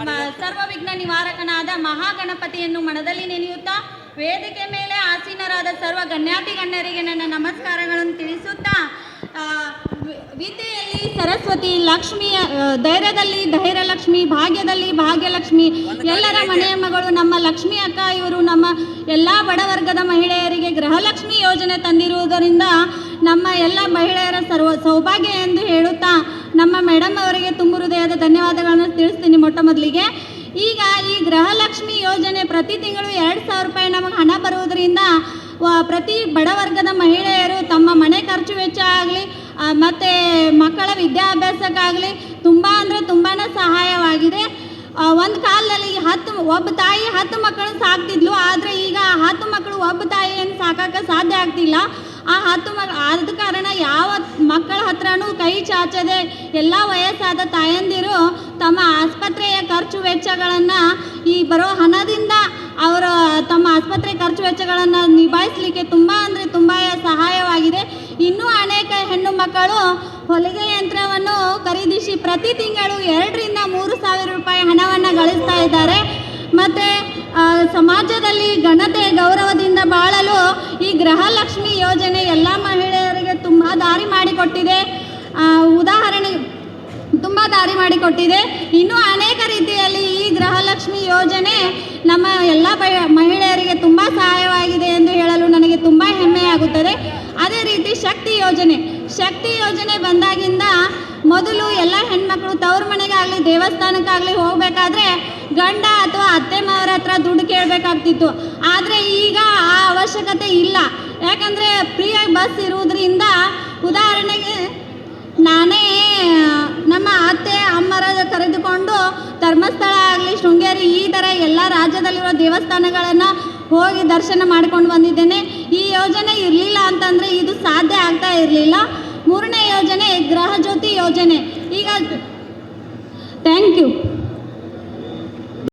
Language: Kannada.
ಮ- ಸರ್ವವಿಘ್ನ ನಿವಾರಕನಾದ ಮಹಾಗಣಪತಿಯನ್ನು ಮನದಲ್ಲಿ ನೆನೆಯುತ್ತಾ ವೇದಿಕೆ ಮೇಲೆ ಆಸೀನರಾದ ಸರ್ವ ಗಣ್ಯಾತಿ ಗಣ್ಯರಿಗೆ ನನ್ನ ನಮಸ್ಕಾರಗಳನ್ನು ತಿಳಿಸುತ್ತಾ ವಿದ್ಯೆಯಲ್ಲಿ ಸರಸ್ವತಿ ಲಕ್ಷ್ಮಿಯ ಧೈರ್ಯದಲ್ಲಿ ಧೈರ್ಯಲಕ್ಷ್ಮಿ, ಭಾಗ್ಯದಲ್ಲಿ ಭಾಗ್ಯಲಕ್ಷ್ಮಿ, ಎಲ್ಲರ ಮನೆಯ ಮಗಳು ನಮ್ಮ ಲಕ್ಷ್ಮಿ ಅಕ್ಕ, ಇವರು ನಮ್ಮ ಎಲ್ಲ ಬಡವರ್ಗದ ಮಹಿಳೆಯರಿಗೆ ಗೃಹಲಕ್ಷ್ಮಿ ಯೋಜನೆ ತಂದಿರುವುದರಿಂದ ನಮ್ಮ ಎಲ್ಲ ಮಹಿಳೆಯರ ಸರ್ವ ಸೌಭಾಗ್ಯ ಎಂದು ಹೇಳುತ್ತಾ ನಮ್ಮ ಮೇಡಮ್ ಅವರಿಗೆ ತುಂಬ ಹೃದಯದ ಧನ್ಯವಾದಗಳನ್ನು ತಿಳಿಸ್ತೀನಿ. ಮೊದಲಿಗೆ. ಈಗ ಈ ಗೃಹಲಕ್ಷ್ಮಿ ಯೋಜನೆ ಪ್ರತಿ ತಿಂಗಳು ಎರಡು ಸಾವಿರ ರೂಪಾಯಿ ನಮಗೆ ಹಣ ಬರುವುದರಿಂದ ಪ್ರತಿ ಬಡವರ್ಗದ ಮಹಿಳೆಯರು ತಮ್ಮ ಮನೆ ಖರ್ಚು ವೆಚ್ಚ ಆಗಲಿ ಮತ್ತು ಮಕ್ಕಳ ವಿದ್ಯಾಭ್ಯಾಸಕ್ಕಾಗಲಿ ತುಂಬ ಅಂದರೆ ತುಂಬಾ ಸಹಾಯವಾಗಿದೆ. ಒಂದು ಕಾಲದಲ್ಲಿ ಹತ್ತು, ಒಬ್ಬ ತಾಯಿ ಹತ್ತು ಮಕ್ಕಳು ಸಾಕ್ತಿದ್ಲು, ಆದರೆ ಈಗ ಹತ್ತು ಮಕ್ಕಳು ಒಬ್ಬ ತಾಯಿಯನ್ನು ಸಾಕಕ್ಕೆ ಸಾಧ್ಯ ಆಗ್ತಿಲ್ಲ. ಆ ಹತ್ತು ಮಕ್ ಆದ ಕಾರಣ ಯಾವ ಮಕ್ಕಳ ಹತ್ರನೂ ಕೈ ಚಾಚದೆ ಎಲ್ಲ ವಯಸ್ಸಾದ ತಾಯಂದಿರು ತಮ್ಮ ಆಸ್ಪತ್ರೆಯ ಖರ್ಚು ವೆಚ್ಚಗಳನ್ನು ಈ ಬರೋ ಹಣದಿಂದ ಅವರು ತಮ್ಮ ಆಸ್ಪತ್ರೆ ಖರ್ಚು ವೆಚ್ಚಗಳನ್ನು ನಿಭಾಯಿಸಲಿಕ್ಕೆ ತುಂಬ ಅಂದರೆ ತುಂಬ ಸಹಾಯವಾಗಿದೆ. ಇನ್ನೂ ಅನೇಕ ಹೆಣ್ಣು ಮಕ್ಕಳು ಹೊಲಿಗೆ ಯಂತ್ರವನ್ನು ಖರೀದಿಸಿ ಪ್ರತಿ ತಿಂಗಳು ಎರಡರಿಂದ ಮೂರು ಸಾವಿರ ರೂಪಾಯಿ ಹಣವನ್ನು ಗಳಿಸ್ತಾ ಇದ್ದಾರೆ. ಮತ್ತು ಸಮಾಜದಲ್ಲಿ ಘನತೆ, ಗೌರವದಿಂದ ಬಾಳಲು ಈ ಗೃಹಲಕ್ಷ್ಮಿ ಯೋಜನೆ ಎಲ್ಲ ಮಹಿಳೆಯರಿಗೆ ತುಂಬ ದಾರಿ ಮಾಡಿಕೊಟ್ಟಿದೆ. ಉದಾಹರಣೆ, ತುಂಬ ದಾರಿ ಮಾಡಿಕೊಟ್ಟಿದೆ. ಇನ್ನೂ ಅನೇಕ ರೀತಿಯಲ್ಲಿ ಈ ಗೃಹಲಕ್ಷ್ಮಿ ಯೋಜನೆ ನಮ್ಮ ಎಲ್ಲ ಮಹಿಳೆಯರಿಗೆ ತುಂಬ ಸಹಾಯವಾಗಿದೆ ಎಂದು ಹೇಳಲು ನನಗೆ ತುಂಬ ಹೆಮ್ಮೆಯಾಗುತ್ತದೆ. ಅದೇ ರೀತಿ ಶಕ್ತಿ ಯೋಜನೆ ಶಕ್ತಿ ಯೋಜನೆ ಬಂದಾಗಿಂದ ಮೊದಲು ಎಲ್ಲ ಹೆಣ್ಮಕ್ಳು ತವ್ರ ಮನೆಗಾಗಲಿ, ದೇವಸ್ಥಾನಕ್ಕಾಗಲಿ ಹೋಗಬೇಕಾದ್ರೆ ಗಂಡ ಅಥವಾ ಅತ್ತೆ ಕೇಳಬೇಕಾಗ್ತಿತ್ತು ಆದರೆ ಈಗ ಆ ಅವಶ್ಯಕತೆ ಇಲ್ಲ. ಯಾಕಂದರೆ ಫ್ರೀಯಾಗಿ ಬಸ್ ಇರುವುದರಿಂದ ಉದಾಹರಣೆಗೆ ನಾನೇ, ನಮ್ಮ ಅತ್ತೆ, ಅಮ್ಮರ ಕರೆದುಕೊಂಡು ಧರ್ಮಸ್ಥಳ ಆಗಲಿ, ಶೃಂಗೇರಿ ಈ ಥರ ಎಲ್ಲ ರಾಜ್ಯದಲ್ಲಿರೋ ದೇವಸ್ಥಾನಗಳನ್ನು ಹೋಗಿ ದರ್ಶನ ಮಾಡ್ಕೊಂಡು ಬಂದಿದ್ದೇನೆ. ಈ ಯೋಜನೆ ಇರಲಿಲ್ಲ ಅಂತಂದರೆ ಇದು ಸಾಧ್ಯ ಆಗ್ತಾ ಇರಲಿಲ್ಲ. ಮೂರನೇ ಯೋಜನೆ ಗೃಹ ಯೋಜನೆ. ಈಗ ಥ್ಯಾಂಕ್ ಯು